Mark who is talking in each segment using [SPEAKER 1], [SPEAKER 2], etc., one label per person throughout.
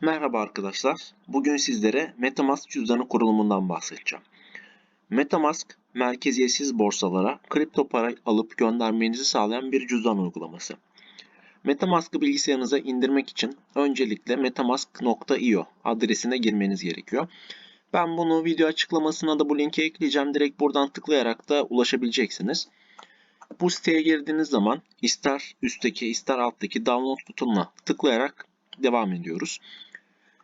[SPEAKER 1] Merhaba arkadaşlar. Bugün sizlere MetaMask cüzdanı kurulumundan bahsedeceğim. MetaMask, merkeziyetsiz borsalara kripto para alıp göndermenizi sağlayan bir cüzdan uygulaması. MetaMask'ı bilgisayarınıza indirmek için öncelikle metamask.io adresine girmeniz gerekiyor. Ben bunu video açıklamasına da bu linki ekleyeceğim. Direkt buradan tıklayarak da ulaşabileceksiniz. Bu siteye girdiğiniz zaman ister üstteki ister alttaki download butonuna tıklayarak devam ediyoruz.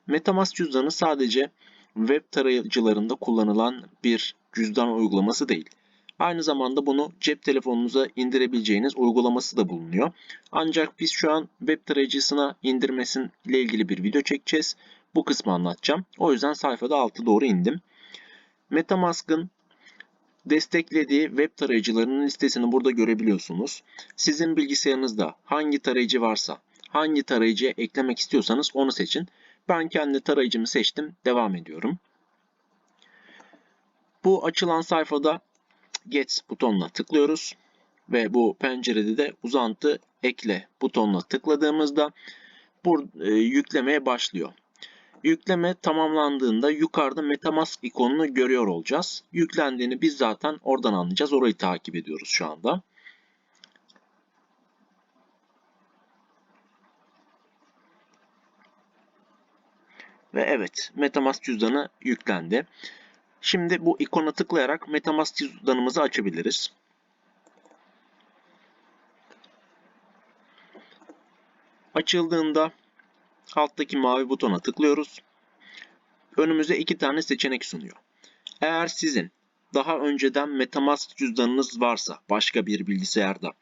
[SPEAKER 1] MetaMask cüzdanı sadece web tarayıcılarında kullanılan bir cüzdan uygulaması değil. Aynı zamanda bunu cep telefonunuza indirebileceğiniz uygulaması da bulunuyor. Ancak biz şu an web tarayıcısına indirmesiyle ilgili bir video çekeceğiz. Bu kısmı anlatacağım. O yüzden sayfada altı doğru indim. MetaMask'ın desteklediği web tarayıcılarının listesini burada görebiliyorsunuz. Sizin bilgisayarınızda hangi tarayıcı varsa, hangi tarayıcıya eklemek istiyorsanız onu seçin. Ben kendi tarayıcımı seçtim. Devam ediyorum. Bu açılan sayfada Get butonuna tıklıyoruz. Ve bu pencerede de uzantı ekle butonuna tıkladığımızda bu e, yüklemeye başlıyor. Yükleme tamamlandığında yukarıda MetaMask ikonunu görüyor olacağız. Yüklendiğini biz zaten oradan anlayacağız. Orayı takip ediyoruz şu anda. Ve evet MetaMask cüzdanı yüklendi. Şimdi bu ikona tıklayarak MetaMask cüzdanımızı açabiliriz. Açıldığında alttaki mavi butona tıklıyoruz. Önümüze iki tane seçenek sunuyor. Eğer sizin daha önceden MetaMask cüzdanınız varsa başka bir bilgisayarda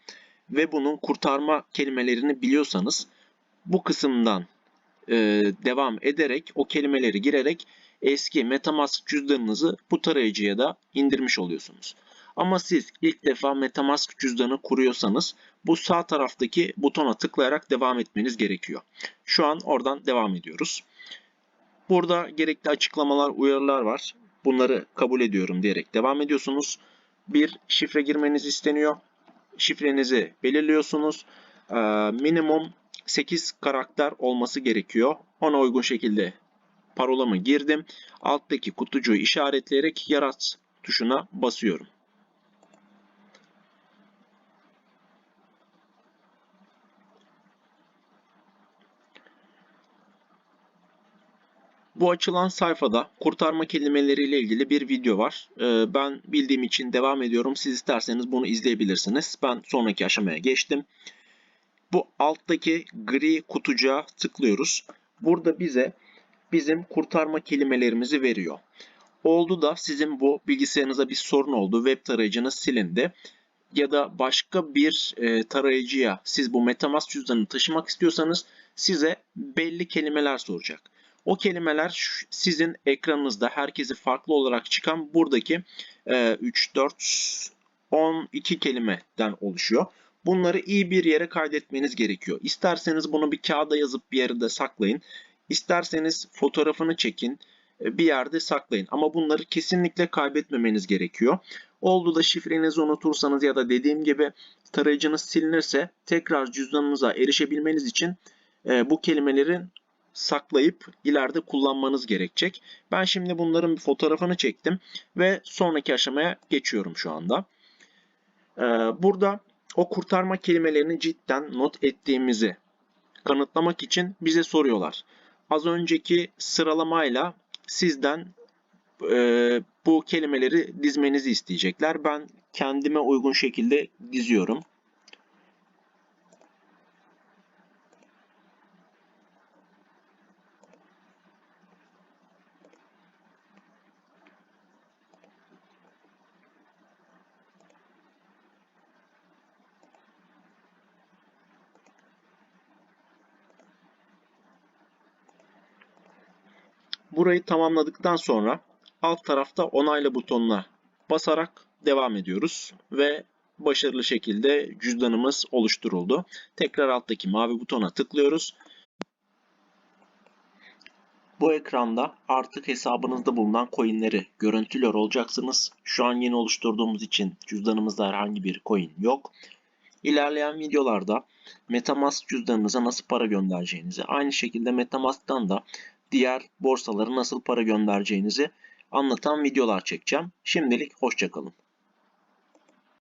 [SPEAKER 1] ve bunun kurtarma kelimelerini biliyorsanız bu kısımdan e, devam ederek o kelimeleri girerek eski MetaMask cüzdanınızı bu tarayıcıya da indirmiş oluyorsunuz. Ama siz ilk defa MetaMask cüzdanı kuruyorsanız bu sağ taraftaki butona tıklayarak devam etmeniz gerekiyor. Şu an oradan devam ediyoruz. Burada gerekli açıklamalar, uyarılar var. Bunları kabul ediyorum diyerek devam ediyorsunuz. Bir şifre girmeniz isteniyor. Şifrenizi belirliyorsunuz. Minimum 8 karakter olması gerekiyor. Ona uygun şekilde parolamı girdim. Alttaki kutucuğu işaretleyerek yarat tuşuna basıyorum. Bu açılan sayfada kurtarma kelimeleriyle ilgili bir video var. Ee, ben bildiğim için devam ediyorum. Siz isterseniz bunu izleyebilirsiniz. Ben sonraki aşamaya geçtim. Bu alttaki gri kutucuğa tıklıyoruz. Burada bize bizim kurtarma kelimelerimizi veriyor. Oldu da sizin bu bilgisayarınıza bir sorun oldu. Web tarayıcınız silindi. Ya da başka bir e, tarayıcıya siz bu Metamask cüzdanını taşımak istiyorsanız size belli kelimeler soracak. O kelimeler sizin ekranınızda herkesi farklı olarak çıkan buradaki e, 3, 4, 12 kelimeden oluşuyor. Bunları iyi bir yere kaydetmeniz gerekiyor. İsterseniz bunu bir kağıda yazıp bir yerde saklayın. İsterseniz fotoğrafını çekin, e, bir yerde saklayın. Ama bunları kesinlikle kaybetmemeniz gerekiyor. Oldu da şifrenizi unutursanız ya da dediğim gibi tarayıcınız silinirse tekrar cüzdanınıza erişebilmeniz için e, bu kelimelerin saklayıp ileride kullanmanız gerekecek. Ben şimdi bunların bir fotoğrafını çektim ve sonraki aşamaya geçiyorum şu anda. E, burada o kurtarma kelimelerini cidden not ettiğimizi kanıtlamak için bize soruyorlar. Az önceki sıralamayla sizden e, bu kelimeleri dizmenizi isteyecekler. Ben kendime uygun şekilde diziyorum. Burayı tamamladıktan sonra alt tarafta onayla butonuna basarak devam ediyoruz ve başarılı şekilde cüzdanımız oluşturuldu. Tekrar alttaki mavi butona tıklıyoruz. Bu ekranda artık hesabınızda bulunan coinleri görüntülüyor olacaksınız. Şu an yeni oluşturduğumuz için cüzdanımızda herhangi bir coin yok. İlerleyen videolarda Metamask cüzdanınıza nasıl para göndereceğinizi, aynı şekilde Metamask'tan da diğer borsalara nasıl para göndereceğinizi anlatan videolar çekeceğim. Şimdilik hoşçakalın.